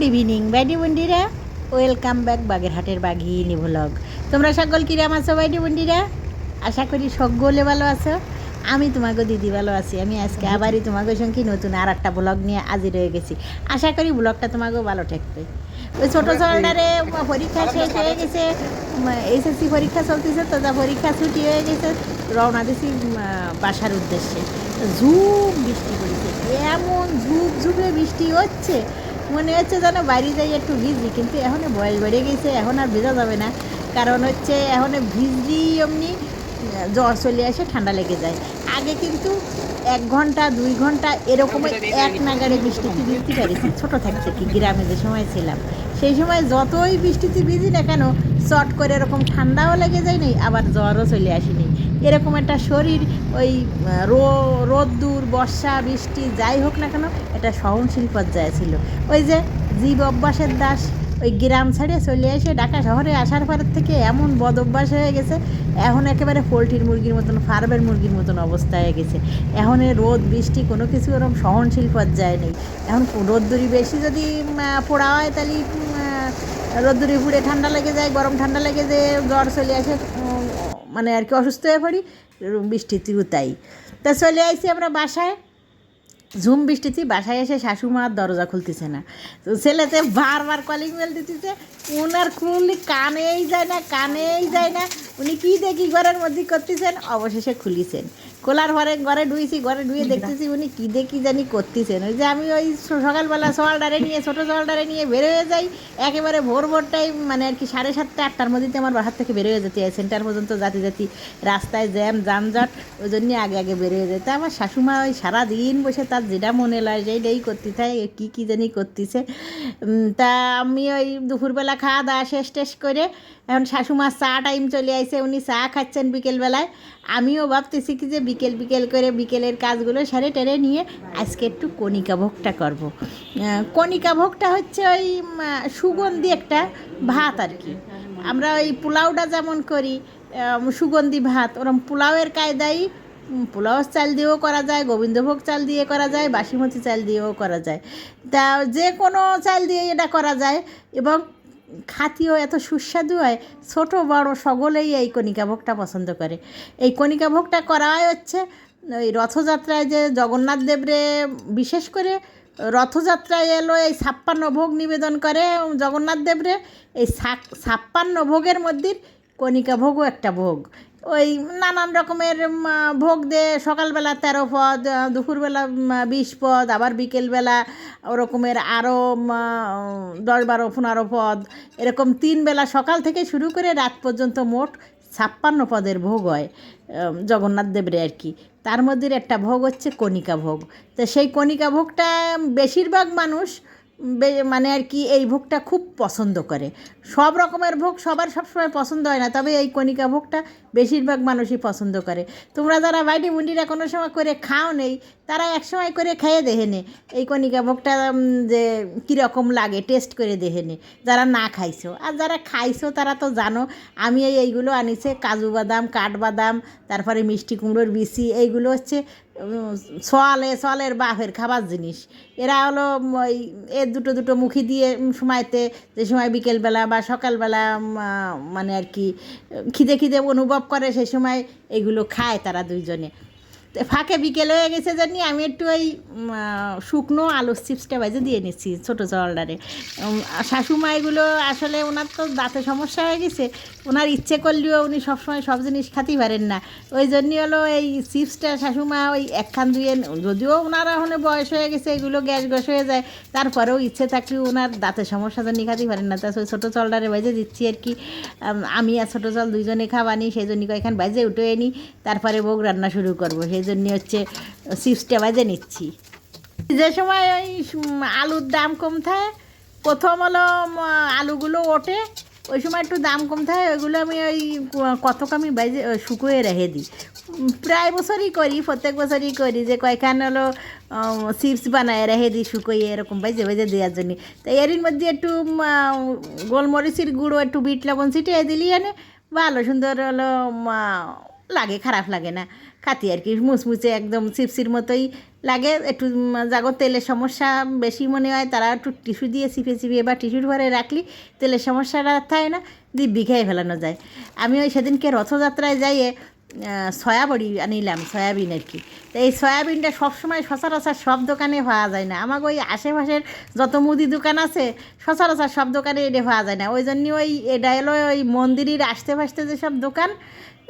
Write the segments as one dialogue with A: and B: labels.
A: বাইডি বন্ডিরা welcome back বাগেরহাটের বাঘিনী ভ্লগ তোমরা সকল কিরাম আছো বাইডি বন্ডিরা আশা করি সকলে ভালো আছো। আমি তোমাকে দিদি ভালো আছি। আমি আজকে আবারই তোমাকে সঙ্গে নতুন আর একটা ব্লগ নিয়ে হাজির রয়ে গেছি। আশা করি ব্লগটা তোমাকেও ভালো ঠেকবে। ওই ছোটো ছোটটারে পরীক্ষা শেষ হয়ে গেছে। এসএসসি পরীক্ষা চলতেছে তো যা পরীক্ষা ছুটি হয়ে গেছে রওনা দিছি বাসার উদ্দেশ্যে। ঝুম বৃষ্টি পড়েছে এমন ঝুপ ঝুপে বৃষ্টি হচ্ছে। মনে হচ্ছে যেন বাইরে যাই একটু ভিজি কিন্তু এখন বয়স বেড়ে গেছে এখন আর ভেজা যাবে না। কারণ হচ্ছে এখন ভিজলি এমনি জ্বর চলে আসে ঠান্ডা লেগে যায়। আগে কিন্তু এক ঘণ্টা দুই ঘণ্টা এরকম এক নাগাড়ে বৃষ্টিতে ভিজতে পারিছি। ছোটো থাকতে কি গ্রামে যে সময় ছিলাম। সেই সময় যতই বৃষ্টিতে ভিজি না কেন চট করে এরকম ঠান্ডাও লেগে যায়নি আবার জ্বরও চলে আসেনি এরকম একটা শরীর ওই রো, রোদ্দুর, বর্ষা, বৃষ্টি, যাই হোক না কেন, এটা সহনশীল পর্যায়ে ছিল। ওই যে জীব অভ্যাসের দাস, ওই গ্রাম ছেড়ে চলে এসে ঢাকা শহরে আসার পর থেকে এমন বদ অভ্যাস হয়ে গেছে, এখন একেবারে পোলট্রির মুরগির মতন, ফার্মের মুরগির মতন অবস্থা হয়ে গেছে। এখন রোদ, বৃষ্টি কোনো কিছু ওরকম সহনশীল পর্যায়ে নেই। এখন রোদ্দুরি বেশি যদি পোড়া হয়, তাহলে রোদ্দুরি পুড়ে ঠান্ডা লেগে যায়, গরম ঠান্ডা লেগে যায় জ্বর চলে আসে মানে আর কি অসুস্থ হয়ে পড়ি বৃষ্টিতেও তাই। তা চলে আইসি আমরা বাসায়। ঝুম বৃষ্টিতে বাসায় এসে শাশুমা আর দরজা খুলতেছে না। তো ছেলেতে বারবার কলিং মেল দিতেছে ওনার খুললি কানেই যায় না, কানেই যায় না। উনি কী দেখি ঘরের মধ্যে করতেছেন? অবশেষে খুলিছেন। খোলার ঘরে ঘরে ডুয়েছি ঘরে ডুয়ে দেখতেছি উনি কী দেখি জানি করতেছেন। ওই যে আমি ওই সকালবেলা সকালটারে নিয়ে, ছোটো সকালটারে নিয়ে বের হয়ে যাই, একেবারে ভোর ভোর টাইম মানে আর কি সাড়ে সাতটা, আটটার মধ্যে আমার বাসার থেকে বের হয়ে যেতে হয়। সেন্টার পর্যন্ত যাতে জাতি রাস্তায় জ্যাম, যানজট, ওই জন্যই আগে আগে বের হয়ে যেতে আমার শাশুমা ওই সারাদিন বসে তার যেটা মনে লয়, সেইটাই করতে থাকে কী কী জানি করতেছে। তা আমি ওই দুপুরবেলা খাওয়া দাওয়া শেষ টেস করে এখন শাশুমার চা টাইম চলে আইছে, উনি চা খাচ্ছেন বিকেলবেলায়। আমিও ভাবতেছি কি যে বিকেল বিকেল করে বিকেলের কাজগুলো সেরে টেরে নিয়ে আজকে একটু কণিকা ভোগটা করব। কণিকা ভোগটা হচ্ছে ওই সুগন্ধি একটা ভাত আর কি। আমরা ওই পোলাওটা যেমন করি সুগন্ধি ভাত ওরম পোলাওয়ের কায়দায় উম, পোলাও চাল দিয়েও করা যায় গোবিন্দভোগ চাল দিয়ে করা যায় বাসিমতি চাল দিয়েও করা যায়। তা যে কোনো চাল দিয়ে এটা করা যায় এবং খাতিও এত সুস্বাদু হয়, ছোট, বড়, সকলেই এই কণিকা ভোগটা পছন্দ করে। এই কণিকা ভোগটা করা হচ্ছে, ওই রথযাত্রায় যে জগন্নাথ দেবরে বিশেষ করে রথযাত্রায় এলো এই ছাপ্পান্ন ভোগ নিবেদন করে জগন্নাথ দেবরে, এই ছাপ্পান্ন ভোগের মধ্যে কণিকা ভোগও একটা ভোগ। ওই নানান রকমের ভোগ দে, সকালবেলা তেরো পদ দুপুরবেলা বিশ পদ, আবার বিকেলবেলা ওরকমের আরও দশ বারো, পনেরো পদ, এরকম তিন বেলা সকাল থেকে শুরু করে রাত পর্যন্ত মোট ছাপ্পান্ন পদের ভোগ হয় জগন্নাথ দেবের আর কি। তার মধ্যে একটা ভোগ হচ্ছে কণিকা ভোগ। তো সেই কণিকা ভোগটা বেশিরভাগ মানুষ মানে আর কি এই ভোগটা খুব পছন্দ করে। সব রকমের ভোগ সবার সবসময় পছন্দ হয় না, তবে এই কণিকা ভোগটা বেশিরভাগ মানুষই পছন্দ করে। তোমরা যারা বাইটি মুন্ডিরা কোনো সময় করে খাও নেই, তারা এক সময় করে খেয়ে দেখে নে। এই কণিকা ভোগটা যে কীরকম লাগে টেস্ট করে দেখে নে, যারা না খাইছো। আর যারা খাইছো, তারা তো জানো, আমি এই, এইগুলো আনিছে, কাজু বাদাম কাঠবাদাম তারপরে মিষ্টি কুমড়োর বিচি, এইগুলো হচ্ছে সোয়ালে, সোয়ালের বাফের খাবার জিনিস। এরা হলো ওই এর দুটো দুটো মুখি দিয়ে সময়তে, যে সময় বিকেলবেলা বা সকালবেলা মানে আর কি, খিদে খিদে অনুভব করে সেই সময় এগুলো খায় তারা দুইজনে। ফাঁকে বিকেল হয়ে গেছে জানি, আমি একটু ওই শুকনো আলুর চিপসটা বাজে দিয়ে নিচ্ছি ছোটো জলডারে শাশুমা এগুলো আসলে ওনার তো দাঁতে সমস্যা হয়ে গেছে, ওনার ইচ্ছে করলেও উনি সবসময় সব জিনিস খাতেই পারেন না। ওই জন্যই হলো এই চিপসটা শাশুমা ওই একখান দুয়ে যদিও ওনার এখন বয়স হয়ে গেছে, এগুলো গ্যাস গ্যাস হয়ে যায়, তারপরেও ইচ্ছে থাকলেও ওনার দাঁতের সমস্যা জন্য খাতেই পারেন না। তা ওই ছোটো চলটারে বাজে দিচ্ছি আর কি। আমি আর ছোটো চল দুইজনে খাবানি, সেই জন্য কয়েকখান বাজে উঠে এনি তারপরে ভোগ রান্না শুরু করব। সেই জন্য হচ্ছে চিপসটা বাজে নিচ্ছি। যে সময় ওই আলুর দাম কম থাকে, প্রথম হলো আলুগুলো ওঠে, ওই সময় একটু দাম কম থাকে, ওইগুলো আমি ওই কতক আমি বাইজে শুকুয়ে রেখে দিই। প্রায় বছরই করি, প্রত্যেক বছরই করি, যে কয়খান হলো চিপস বানায় রেখে দিই শুকোই এরকম বাইজে বাইজে দেওয়ার জন্য। তো এরই মধ্যে একটু গোলমরিচের গুঁড়ো, একটু বিট, লবণ ছিটিয়ে দিলি এনে, ভালো, সুন্দর হলো লাগে, খারাপ লাগে না। খাতি আর কি, মুচমুচে একদম চিপসির মতোই লাগে। একটু যাগো তেলের সমস্যা বেশি মনে হয়, তারা একটু টিস্যু দিয়ে চিপে চিপিয়ে বা টিস্যুর ঘরে রাখলি, তেলের সমস্যাটা থাকে না, দিব্যি খেয়ে ফেলানো যায়। আমি ওই সেদিনকে রথযাত্রায় যাইয়ে সয়াবড়ি আনিলাম, সয়াবিন আর কি। তো এই সয়াবিনটা সবসময় সচরাচর সব দোকানে পাওয়া যায় না। আমাকে ওই আশেপাশের যত মুদি দোকান আছে, সচরাচর সব দোকানে এটা পাওয়া যায় না। ওই জন্য ওই এটা এলো ওই মন্দিরের আসতে ফাসতে যেসব দোকান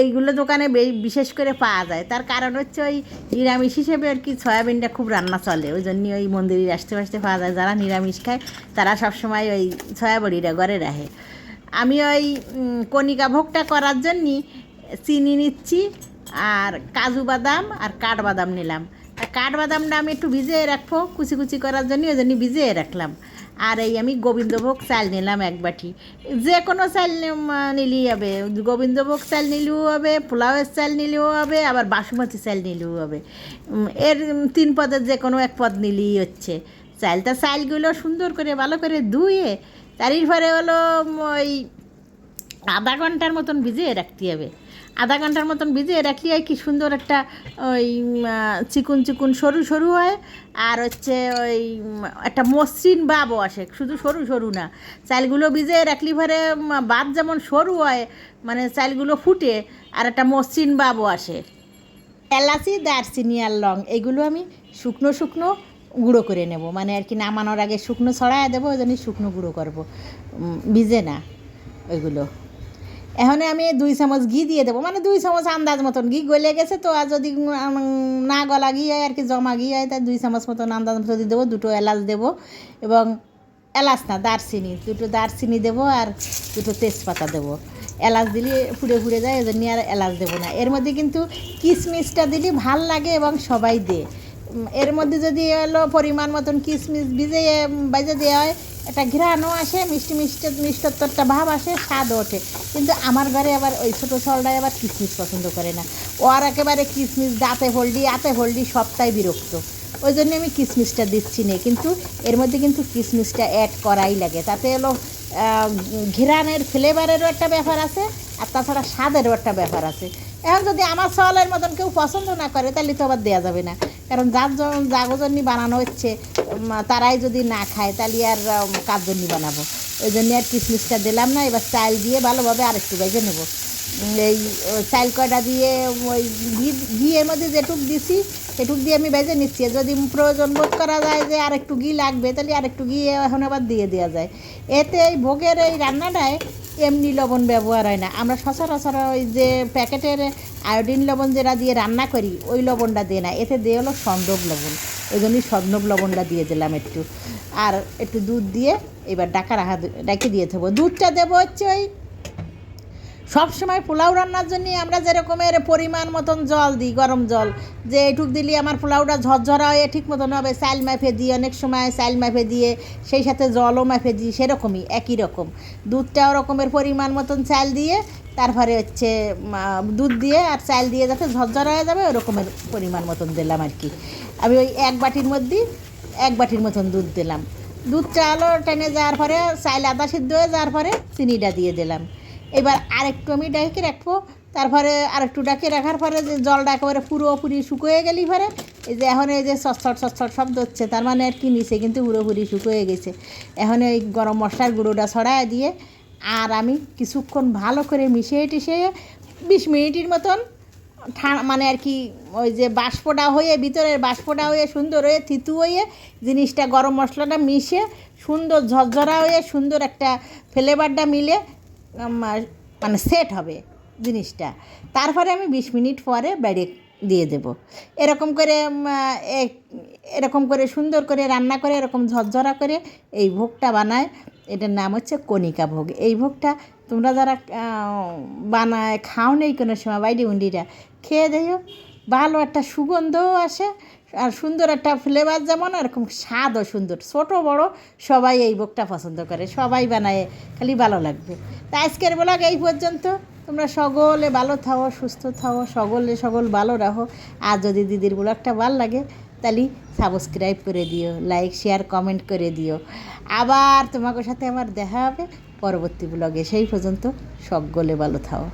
A: এইগুলো দোকানে বিশেষ করে পাওয়া যায়। তার কারণ হচ্ছে ওই নিরামিষ হিসেবে আর কি সয়াবিনটা খুব রান্না চলে। ওই জন্য ওই মন্দিরের আসতে আসতে পাওয়া যায়। যারা নিরামিষ খায়, তারা সবসময় ওই সয়াবড়িটা ঘরে রাখে। আমি ওই কণিকা ভোগটা করার জন্যই চিনি নিচ্ছি আর কাজু বাদাম আর কাঠবাদাম নিলাম। আর কাঠবাদামটা আমি একটু ভিজিয়ে রাখব কুচি কুচি করার জন্য ওই জন্য ভিজিয়ে রাখলাম। আর এই আমি গোবিন্দভোগ চাল নিলাম এক বাটি। যে কোনো চাল নিলেই হবে। গোবিন্দভোগ চাল নিলেও হবে, পোলাওয়ের চাল নিলেও হবে, আবার বাসমতি চাল নিলেও হবে। এর তিন পদের যে কোনো এক পদ নিলেই হচ্ছে। চালটা চালগুলো সুন্দর করে, ভালো করে ধুয়ে তারই পরে হলো ওই আধা ঘণ্টার মতন ভিজিয়ে রাখতে হবে। আধা ঘণ্টার মতন ভিজিয়ে রাখলে হয় কি সুন্দর একটা ওই চিকুন চিকুন সরু সরু হয়। আর হচ্ছে ওই একটা মসৃণ ভাবও আসে, শুধু সরু সরু না। চালগুলো ভিজিয়ে রাখলি পরে বাদ যেমন সরু হয় মানে চালগুলো ফুটে, আর একটা মসৃণ ভাবও আসে। এলাচি, দারচিনি আর লং, এগুলো আমি শুকনো শুকনো গুঁড়ো করে নেব। মানে আর কি নামানোর আগে শুকনো ছড়ায় দেবো, ওই জন্য শুকনো গুঁড়ো করব। ভিজে না, ওইগুলো। এখন আমি দুই চামচ ঘি দিয়ে দেবো। মানে দুই চামচ আন্দাজ মতন। ঘি গলে গেছে তো আর যদি না গলা ঘি হয় আর কি জমা ঘি হয় তাই দুই চামচ মতন আন্দাজ মতো দিয়ে দেবো। দুটো এলাচ দেবো এবং এলাচ না দারচিনি। দুটো দারচিনি দেবো আর দুটো তেজপাতা দেবো। এলাচ দিলে ফুড়ে ফুড়ে যায় এই জন্য আর এলাচ দেবো না। এর মধ্যে কিন্তু কিশমিশটা দিলে ভালো লাগে এবং সবাই উম, এর মধ্যে যদি হলো পরিমাণ মতন কিশমিশ ভিজে বাজে দেওয়া হয় একটা ঘ্রাণও আসে, মিষ্টি মিষ্টি মিষ্টত্ব একটা ভাব আসে স্বাদ ওঠে। কিন্তু আমার ঘরে আবার ওই ছোটো ছলটাই আবার কিশমিশ পছন্দ করে না। ও আর একেবারে কিশমিশ দাঁতে হলডি আতে হলডি সবটাই বিরক্ত। ওই জন্য আমি কিশমিশটা দিচ্ছি না। কিন্তু এর মধ্যে কিন্তু কিশমিশটা অ্যাড করাই লাগে। তাতে হলো ঘেরানের ফ্লেভারেরও একটা ব্যাপার আছে, আর তাছাড়া স্বাদেরও একটা ব্যাপার আছে। এখন যদি আমার চাউলের মতন কেউ পছন্দ না করে, তাহলে তো আবার দেওয়া যাবে না। কারণ যার জন- যাগো জন্য বানানো হচ্ছে তারাই যদি না খায়, তাহলে আর জন্য বানাবো? ওই জন্য আর কিশমিশটা দিলাম না, এবার চাল দিয়ে ভালোভাবে আরেকটু বেজে নেব। এই চাল কয়টা দিয়ে ওই ঘি ঘি এর মধ্যে যেটুক দিছি, সেটুক দিয়ে আমি বেজে নিচ্ছি। যদি প্রয়োজন বোধ করা যায় যে আরেকটু ঘি লাগবে, তাহলে আরেকটু ঘি এখন আবার দিয়ে দেওয়া যায়। এতে এই ভোগের এই রান্নাটায় এমনি লবণ ব্যবহার হয় না। আমরা সচরাচর ওই যে প্যাকেটের আয়োডিন লবণ যেটা দিয়ে রান্না করি, ওই লবণটা দিয়ে না। এতে দিয়ে হলো সন্দব লবণ। ওই জন্যই সন্দব লবণটা দিয়ে দিলাম একটু। আর একটু দুধ দিয়ে এবার ডাকা রাখা ডাকে দিয়ে দেবো। দুধটা দেবো হচ্ছে ওই সব সময় পোলাও রান্নার জন্য আমরা যেরকমের পরিমাণ মতন জল দিই, গরম জল। যে এইটুক দিলে আমার পোলাওটা ঝরঝরা হয়ে ঠিক মতন হবে চাল মাফে দিই, অনেক সময় চাল মাফে দিয়ে সেই সাথে জলও মাফে দিই, সেরকমই, একই রকম। দুধটাও রকমের পরিমাণ মতন চাল দিয়ে, তারপরে হচ্ছে দুধ দিয়ে আর চাল দিয়ে যাতে ঝরঝরা হয়ে যাবে, ওরকমের পরিমাণ মতন দিলাম আর কি। আমি ওই এক বাটির মধ্যে এক বাটির মতন দুধ দিলাম। দুধ আলো টেনে যাওয়ার পরে চাল আদা সিদ্ধ হয়ে যাওয়ার পরে চিনিটা দিয়ে দিলাম। এবার আরেকটু আমি ডাকে রাখব, তারপরে আরেকটু ডাকে রাখার পরে যে জলটা একেবারে পুরোপুরি শুকিয়ে গেলি পরে, এই যে এখন এই যে সচ্ছট সচ্ছট শব্দ হচ্ছে, তার মানে আর কি নিচে কিন্তু পুরোপুরি শুকিয়ে গেছে। এখন এই গরম মশলার গুঁড়োটা ছড়ায় দিয়ে আর আমি কিছুক্ষণ ভালো করে মিশিয়ে টিশিয়ে বিশ মিনিটের মতন ঠা- মানে আর কি ওই যে বাষ্পটা হয়ে, ভিতরের বাষ্পটা হয়ে, সুন্দর হয়ে, থিতু হয়ে জিনিসটা গরম মশলাটা মিশে সুন্দর ঝরঝরা হয়ে সুন্দর একটা ফ্লেভারটা মিলে মানে সেট হবে জিনিসটা। তারপরে আমি বিশ মিনিট পরে বেড়ে দিয়ে দেব। এরকম করে এরকম করে সুন্দর করে রান্না করে, এরকম ঝরঝরা করে এই ভোগটা বানায়। এটার নাম হচ্ছে কণিকা ভোগ। এই ভোগটা তোমরা যারা বানায় খাও নেই কোনো সময় বাইরে উন্ডিরা খেয়ে দেখো ভালো একটা সুগন্ধও আসে আর সুন্দর একটা ফ্লেভার যেমন এরকম স্বাদও সুন্দর। ছোট, বড়, সবাই এই ভোগটা পছন্দ করে, সবাই বানায়, খালি ভালো লাগবে। তা আজকের ব্লগ এই পর্যন্ত। তোমরা সকলে ভালো থাও, সুস্থ থাও, সকলে সকল ভালো রাখো। আর যদি দিদির ব্লগটা ভালো লাগে, তাহলে সাবস্ক্রাইব করে দিও লাইক শেয়ার কমেন্ট করে দিও। আবার তোমাদের সাথে আমার দেখা হবে পরবর্তী ব্লগে সেই পর্যন্ত সকলে ভালো থাও।